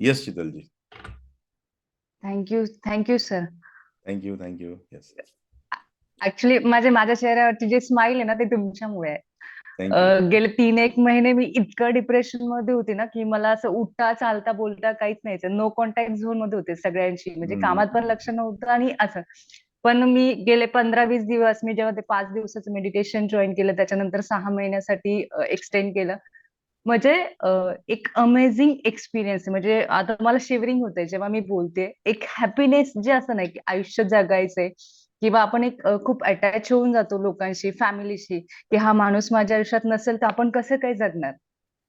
Yes Sheetalji thank you thank you sir thank you thank you yes actually माझे माझ्या चेहऱ्यावरची जे smile आहे ना ते तुमच्यामुळे आहे. गेले तीन एक महिने मी इतकं डिप्रेशनमध्ये होती ना की मला असं उठता चालता बोलता काहीच नाही नो कॉन्टॅक्ट झोनमध्ये होते सगळ्यांशी. म्हणजे. कामात पण लक्ष नव्हतं आणि असं. पण मी गेले पंधरा वीस दिवस मी जेव्हा ते पाच दिवसाचं मेडिटेशन जॉईन केलं त्याच्यानंतर सहा महिन्यासाठी एक्सटेंड केलं. म्हणजे एक अमेझिंग एक्सपिरियन्स म्हणजे आता मला शिवरिंग होते जेव्हा मी बोलते. एक हॅपीनेस जे असं नाही की आयुष्य जगायचंय किंवा आपण एक खूप अटॅच होऊन जातो लोकांशी फॅमिलीशी की हा माणूस माझ्या आयुष्यात नसेल तर आपण कसं काय जगणार?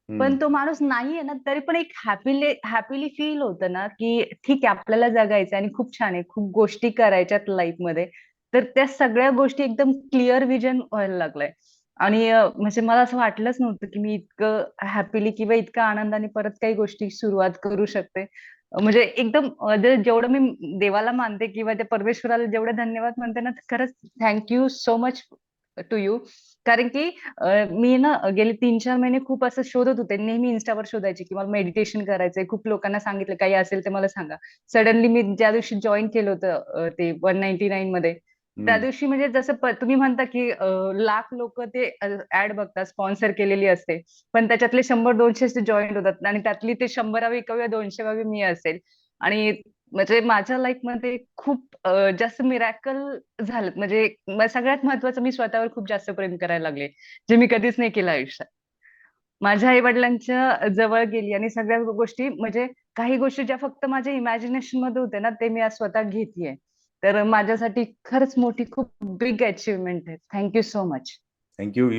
पण तो माणूस नाहीये ना तरी पण एक हॅपीली हॅपीली फील होतं ना की ठीक आहे आपल्याला जगायचं आणि खूप छान आहे खूप गोष्टी करायच्यात लाईफमध्ये. तर त्या सगळ्या गोष्टी एकदम क्लिअर विजन व्हायला लागलाय. आणि म्हणजे मला असं वाटलंच नव्हतं की मी इतकं हॅपीली किंवा इतकं आनंदाने परत काही गोष्टी सुरुवात करू शकते. म्हणजे एकदम जेवढं मी देवाला मानते किंवा त्या परमेश्वराला जेवढे धन्यवाद म्हणते ना खरंच thank you so much to you कारण की मी ना गेले तीन चार महिने खूप असं शोधत होते. नेहमी इन्स्टावर शोधायचे की मला मेडिटेशन करायचंय. खूप लोकांना सांगितलं काही असेल ते मला सांगा. सडनली मी ज्या दिवशी जॉईन केलं होतं ते वन नाईन्टी नाईन मध्ये त्या दिवशी म्हणजे जसं तुम्ही म्हणता की लाख लोक ते ऍड बघतात स्पॉन्सर केलेली असते. पण त्याच्यातले शंभर दोनशे जॉईन होतात आणि त्यातली ते शंभरावी किंवा दोनशेवावी मी असेल. आणि म्हणजे माझ्या लाईफमध्ये खूप जास्त मिरॅकल झालं. म्हणजे सगळ्यात महत्वाचं मी स्वतःवर खूप जास्त प्रेम करायला लागले जे मी कधीच नाही केलं आयुष्यात. माझ्या आई वडिलांच्या जवळ गेली आणि सगळ्या गोष्टी म्हणजे काही गोष्टी ज्या फक्त माझ्या इमॅजिनेशनमध्ये होते ना ते मी आज स्वतः घेतेय. तर माझ्यासाठी खरंच मोठी खूप बिग अचिव्हमेंट आहे. Thank you so much thank you